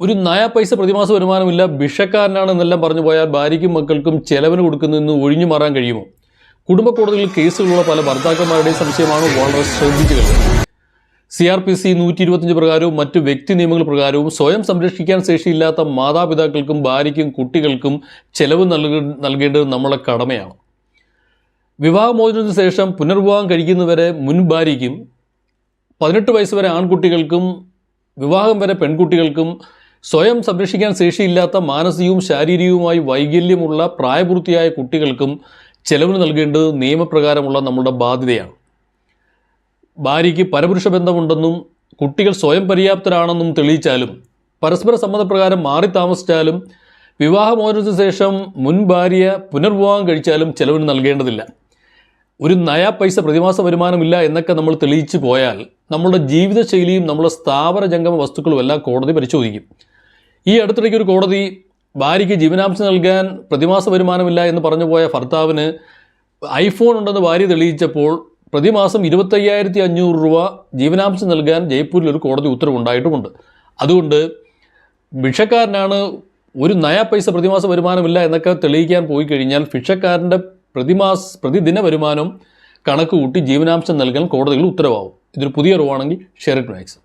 ഒരു നയ പൈസ പ്രതിമാസ വരുമാനമില്ല. ഭിക്ഷക്കാരനാണെന്നെല്ലാം പറഞ്ഞു പോയാൽ ഭാര്യയ്ക്കും മക്കൾക്കും ചെലവിന് കൊടുക്കുന്നതെന്ന് ഒഴിഞ്ഞു മാറാൻ കഴിയുമോ? കുടുംബ കോടതിയിൽ കേസുകളുള്ള പല ഭർത്താക്കന്മാരുടെയും സംശയമാണ് വളരെ ശ്രദ്ധിച്ചു കഴിഞ്ഞത് സി ആർ പി സി നൂറ്റി ഇരുപത്തഞ്ച് പ്രകാരവും മറ്റു വ്യക്തി നിയമങ്ങൾ പ്രകാരവും സ്വയം സംരക്ഷിക്കാൻ ശേഷിയില്ലാത്ത മാതാപിതാക്കൾക്കും ഭാര്യയ്ക്കും കുട്ടികൾക്കും ചെലവ് നൽക നൽകേണ്ടത് നമ്മളെ കടമയാണ്. വിവാഹമോചനത്തിന് ശേഷം പുനർവിവാഹം കഴിക്കുന്നവരെ മുൻ ഭാര്യയ്ക്കും പതിനെട്ട് വയസ്സ് വരെ ആൺകുട്ടികൾക്കും വിവാഹം വരെ പെൺകുട്ടികൾക്കും സ്വയം സംരക്ഷിക്കാൻ ശേഷിയില്ലാത്ത മാനസികവും ശാരീരികവുമായി വൈകല്യമുള്ള പ്രായപൂർത്തിയായ കുട്ടികൾക്കും ചെലവിന് നൽകേണ്ടത് നിയമപ്രകാരമുള്ള നമ്മുടെ ബാധ്യതയാണ്. ഭാര്യയ്ക്ക് പരപുരുഷ ബന്ധമുണ്ടെന്നും കുട്ടികൾ സ്വയം പര്യാപ്തരാണെന്നും തെളിയിച്ചാലും പരസ്പര സമ്മതപ്രകാരം മാറി താമസിച്ചാലും വിവാഹമോചനത്തിന് ശേഷം മുൻ ഭാര്യ പുനർവിവാഹം കഴിച്ചാലും ചെലവിന് നൽകേണ്ടതില്ല. ഒരു നയാ പൈസ പ്രതിമാസ വരുമാനമില്ല എന്നൊക്കെ നമ്മൾ തെളിയിച്ചു പോയാൽ നമ്മളുടെ ജീവിതശൈലിയും നമ്മുടെ സ്ഥാപന ജംഗമ വസ്തുക്കളും എല്ലാം കോടതി പരിശോധിക്കും. ഈ അടുത്തിടയ്ക്ക് ഒരു കോടതി ഭാര്യയ്ക്ക് ജീവനാംശം നൽകാൻ പ്രതിമാസ വരുമാനമില്ല എന്ന് പറഞ്ഞു പോയ ഭർത്താവിന് ഐഫോൺ ഉണ്ടെന്ന് ഭാര്യ തെളിയിച്ചപ്പോൾ പ്രതിമാസം ഇരുപത്തയ്യായിരത്തി അഞ്ഞൂറ് രൂപ ജീവനാംശം നൽകാൻ ജയ്പൂരിൽ ഒരു കോടതി ഉത്തരവുണ്ടായിട്ടുമുണ്ട്. അതുകൊണ്ട് ഭിക്ഷക്കാരനാണ് ഒരു നയ പൈസ പ്രതിമാസ വരുമാനമില്ല എന്നൊക്കെ തെളിയിക്കാൻ പോയി കഴിഞ്ഞാൽ ഭിക്ഷക്കാരന്റെ പ്രതിമാസ പ്രതിദിന വരുമാനം കണക്ക് കൂട്ടി ജീവനാംശം നൽകാൻ കോടതികൾ ഉത്തരവാകും. ഇതൊരു പുതിയ അറിവാണെങ്കിൽ ഇറ്റ് മാക്സ്